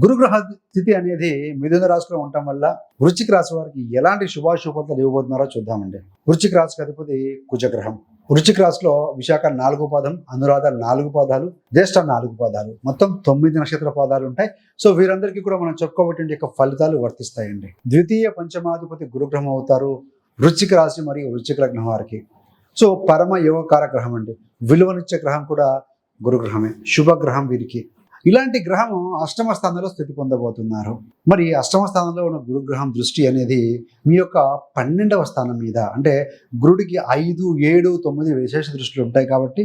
గురుగ్రహ స్థితి అనేది మిథున రాశిలో ఉండటం వల్ల వృశ్చిక రాశి వారికి ఎలాంటి శుభాశుభతలు ఇవ్వబోతున్నారో చూద్దామండి. వృశ్చిక రాశికి అధిపతి కుజగ్రహం. వృశ్చిక రాశిలో విశాఖ నాలుగు పాదం అనురాధ నాలుగు పాదాలు జ్యేష్ఠ నాలుగు పాదాలు. మొత్తం తొమ్మిది నక్షత్ర పాదాలు ఉంటాయి. సో వీరందరికీ కూడా మనం చెప్పుకోబట్టి యొక్క ఫలితాలు వర్తిస్తాయండి. ద్వితీయ పంచమాధిపతి గురుగ్రహం అవుతారు వృశ్చిక రాశి మరియు వృశ్చిక లగ్నం వారికి. సో పరమ యోగకార గ్రహం అండి విలువనిచ్చే గ్రహం కూడా గురుగ్రహమే. శుభగ్రహం వీరికి. ఇలాంటి గ్రహం అష్టమ స్థానంలో స్థితి పొందబోతున్నారు. మరి అష్టమ స్థానంలో ఉన్న గురుగ్రహం దృష్టి అనేది మీ యొక్క పన్నెండవ స్థానం మీద అంటే గురుడికి ఐదు ఏడు తొమ్మిది విశేష దృష్టిలు ఉంటాయి కాబట్టి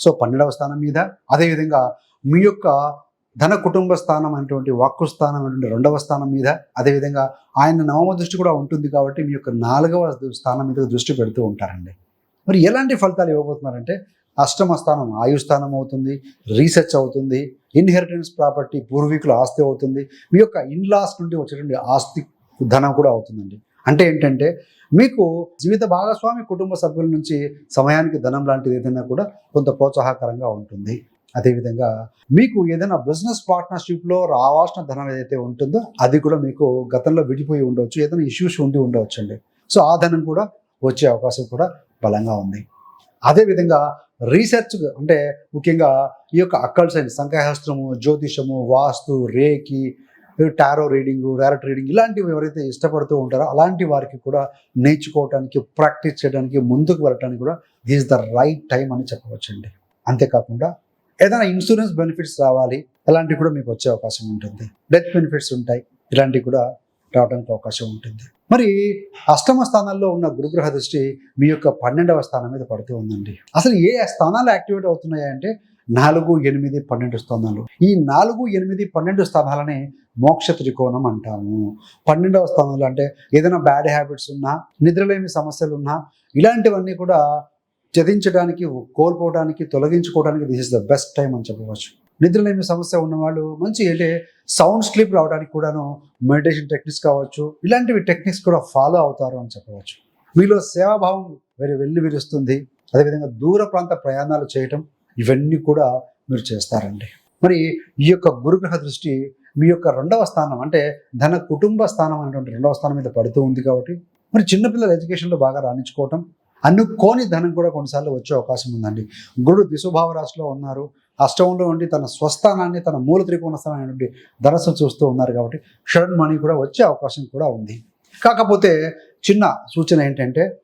సో పన్నెండవ స్థానం మీద అదేవిధంగా మీ యొక్క ధన కుటుంబ స్థానం అనేటువంటి వాక్కు స్థానం అనేటువంటి రెండవ స్థానం మీద అదేవిధంగా ఆయన నవమ దృష్టి కూడా ఉంటుంది కాబట్టి మీ యొక్క నాలుగవ స్థానం మీద దృష్టి పెడుతూ ఉంటారండి. మరి ఎలాంటి ఫలితాలు ఇవ్వబోతున్నారంటే అష్టమ స్థానం ఆయు స్థానం అవుతుంది రీసెర్చ్ అవుతుంది ఇన్హెరిటెన్స్ ప్రాపర్టీ పూర్వీకుల ఆస్తి అవుతుంది. మీ యొక్క ఇన్లాస్ నుండి వచ్చేటువంటి ఆస్తి ధనం కూడా అవుతుందండి. అంటే ఏంటంటే మీకు జీవిత భాగస్వామి కుటుంబ సభ్యుల నుంచి సమయానికి ధనం లాంటిది ఏదైనా కూడా కొంత ప్రోత్సాహకరంగా ఉంటుంది. అదేవిధంగా మీకు ఏదైనా బిజినెస్ పార్ట్నర్షిప్లో రావాల్సిన ధనం ఏదైతే ఉంటుందో అది కూడా మీకు గతంలో విడిపోయి ఉండవచ్చు ఏదైనా ఇష్యూస్ ఉండి ఉండవచ్చు అండి సో ఆ ధనం కూడా వచ్చే అవకాశం కూడా బలంగా ఉంది. అదేవిధంగా రీసెర్చ్ అంటే ముఖ్యంగా ఈ యొక్క అక్కల్ సైన్స్ సంఖ్యాశాస్త్రము జ్యోతిషము వాస్తు రేకి టారో రీడింగ్ ర్యారెట్ రీడింగ్ ఇలాంటివి ఎవరైతే ఇష్టపడుతూ ఉంటారో అలాంటి వారికి కూడా నేర్చుకోవడానికి ప్రాక్టీస్ చేయడానికి ముందుకు వెళ్ళడానికి కూడా దిస్ ద రైట్ టైం అని చెప్పవచ్చండి. అంతేకాకుండా ఏదైనా ఇన్సూరెన్స్ బెనిఫిట్స్ రావాలి అలాంటివి కూడా మీకు వచ్చే అవకాశం ఉంటుంది. డెత్ బెనిఫిట్స్ ఉంటాయి ఇలాంటివి కూడా రావడానికి అవకాశం ఉంటుంది. మరి అష్టమ స్థానాల్లో ఉన్న గురుగ్రహ దృష్టి మీ యొక్క పన్నెండవ స్థానం మీద పడుతూ ఉందండి. అసలు ఏ స్థానాలు యాక్టివేట్ అవుతున్నాయంటే నాలుగు ఎనిమిది పన్నెండు స్థానాలు. ఈ నాలుగు ఎనిమిది పన్నెండు స్థానాలని మోక్ష త్రికోణం అంటాము. పన్నెండవ స్థానంలో అంటే ఏదైనా బ్యాడ్ హ్యాబిట్స్ ఉన్నా నిద్రలేమి సమస్యలు ఉన్నా ఇలాంటివన్నీ కూడా త్యజించడానికి కోల్పోవడానికి తొలగించుకోవడానికి this is the best time అని చెప్పవచ్చు. నిద్రలేమి సమస్య ఉన్నవాళ్ళు మంచి అంటే సౌండ్ స్లీప్ రావడానికి కూడాను మెడిటేషన్ టెక్నిక్స్ కావచ్చు ఇలాంటివి టెక్నిక్స్ కూడా ఫాలో అవుతారు అని చెప్పవచ్చు. మీలో సేవాభావం వెరి వెళ్ళి విరుస్తుంది అదేవిధంగా దూర ప్రాంత ప్రయాణాలు చేయటం ఇవన్నీ కూడా మీరు చేస్తారండి. మరి ఈ యొక్క గురుగ్రహ దృష్టి మీ యొక్క రెండవ స్థానం అంటే ధన కుటుంబ స్థానం అనేటువంటి రెండవ స్థానం మీద పడుతూ ఉంది కాబట్టి మరి చిన్నపిల్లల ఎడ్యుకేషన్లో బాగా రాణించుకోవటం అనుకోని ధనం కూడా కొన్నిసార్లు వచ్చే అవకాశం ఉందండి. గురుడు ద్విస్వభావ రాశిలో ఉన్నారు. అష్టంలో ఉండి తన స్వస్థానాన్ని తన మూల త్రికోణ స్థానాన్ని ధనస్సు చూస్తూ ఉన్నారు కాబట్టి షడన్ మనీ కూడా వచ్చే అవకాశం కూడా ఉంది. కాకపోతే చిన్న సూచన ఏంటంటే